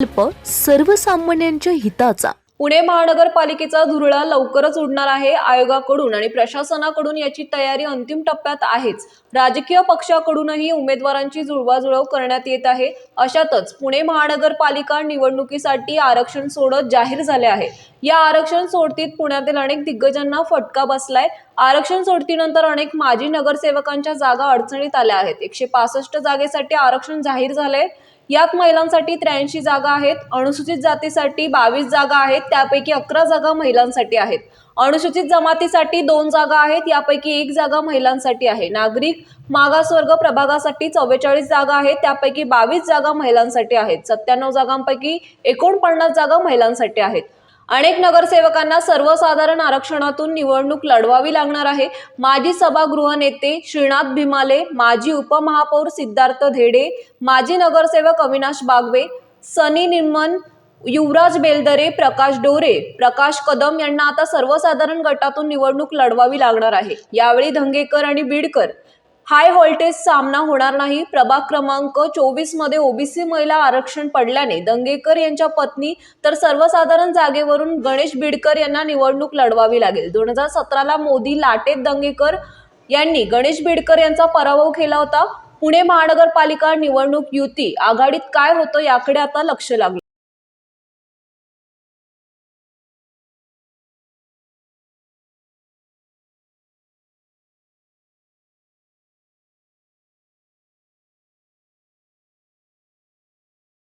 सर्वसामान्यांच्या हिताचा. पुणे महानगरपालिकेचा धुरळा लवकरच उडणार आहे आयोगाकडून आणि प्रशासनाकडून याची तयारी अंतिम टप्प्यात आहेच. राजकीय पक्षाकडूनही उमेदवारांची जुळवाजुळव करण्यात येत आहे. अशातच पुणे महानगरपालिका निवडणुकीसाठी आरक्षण सोडत जाहीर झाले आहे. या आरक्षण सोडतीत पुण्यातील अनेक दिग्गजांना फटका बसलाय. आरक्षण सोडतीनंतर अनेक माजी नगरसेवकांच्या जागा अडचणीत आल्या आहेत. एकशे पासष्ट जागेसाठी आरक्षण जाहीर झालंय. यात महिलांसाठी त्र्याऐंशी जागा आहेत अनुसूचित जातीसाठी बावीस जागा आहेत त्यापैकी अकरा जागा महिलांसाठी आहेत. अनुसूचित जमातीसाठी दोन जागा आहेत यापैकी एक जागा महिलांसाठी आहे. नागरिक मागासवर्ग प्रभागासाठी चव्वेचाळीस जागा आहेत त्यापैकी बावीस जागा महिलांसाठी आहेत. सत्त्याण्णव जागांपैकी एकोणपन्नास जागा महिलांसाठी आहेत. अनेक नगरसेवकांना सर्वसाधारण आरक्षणातून निवडणूक लढवावी लागणार आहे. माजी सभागृह नेते श्रीनाथ भीमाले माजी उपमहापौर सिद्धार्थ धेडे माजी नगरसेवक अविनाश बागवे सनी निम्मन युवराज बेलदरे प्रकाश डोरे प्रकाश कदम यांना आता सर्वसाधारण गटातून निवडणूक लढवावी लागणार आहे. यावेळी धंगेकर आणि बीडकर हाय व्होल्टेज सामना होणार नाही. प्रभाग क्रमांक चोवीसमध्ये ओबीसी महिला आरक्षण पडल्याने दंगेकर यांच्या पत्नी तर सर्वसाधारण जागेवरून गणेश बिडकर यांना निवडणूक लढवावी लागेल. दोन हजार सतराला मोदी लाटेत दंगेकर यांनी गणेश बिडकर यांचा पराभव केला होता. पुणे महानगरपालिका निवडणूक युती आघाडीत काय होतं याकडे आता लक्ष लागलं.